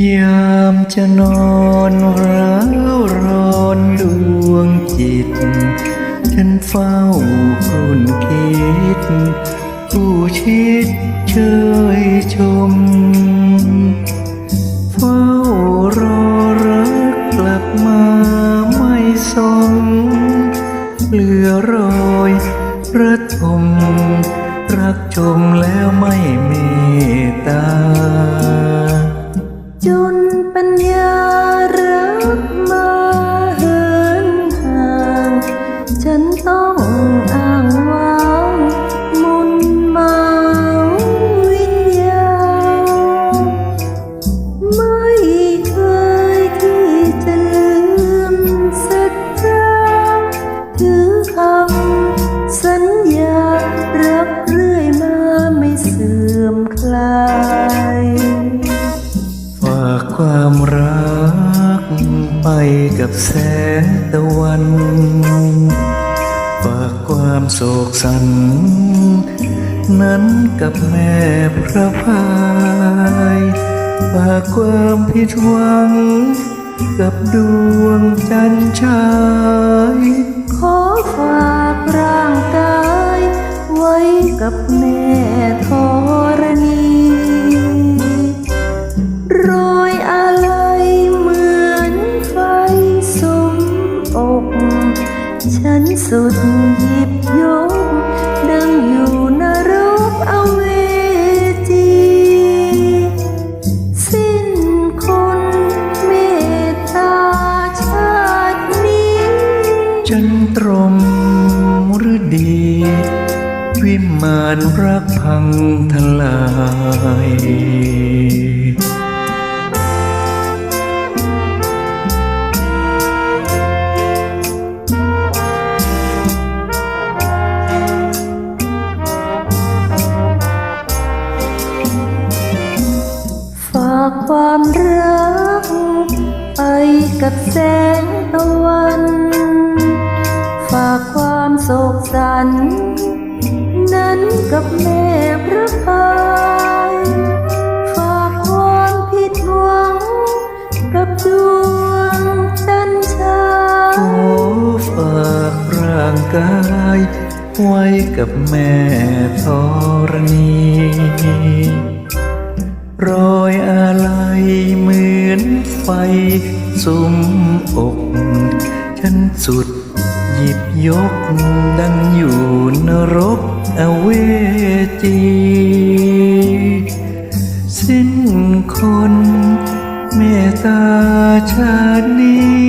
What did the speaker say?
ยามจะนอนร้าวรอนดวงจิต ฉันเฝ้าครุ่นคิด ผู้ชิดเชยชม เฝ้ารอรักกลับมาไม่สมเหลือรอยระทมรักจมแล้วไม่เมตตา ความรักไปกับแสงตะวันฝากความโศกสัน นั้นกับแม่พระพายฝากความผิดหวัง กับดวงจันทร์ชาย ขอฝากร่างกาย ไว้กับแม่ ฉันสุดหยิบยกดังอยู่นรกเอาเวจี สิ้นคนเมตตาชาตินี้ จันตรมหรือดี วิมานรักพังทลาย กับแสงตะวัน ฝากความโศกสัน นั้นกับแม่พระพายฝากความผิดหวัง กับดวงจันทร์ชาขอฝากร่างกายไว้กับแม่ธรณีรอยอะไรเหมือนไฟ สุมอก ฉันสุดหยิบยกดังอยู่นรกอเวจี สิ้นคนเมตตาชาตินี้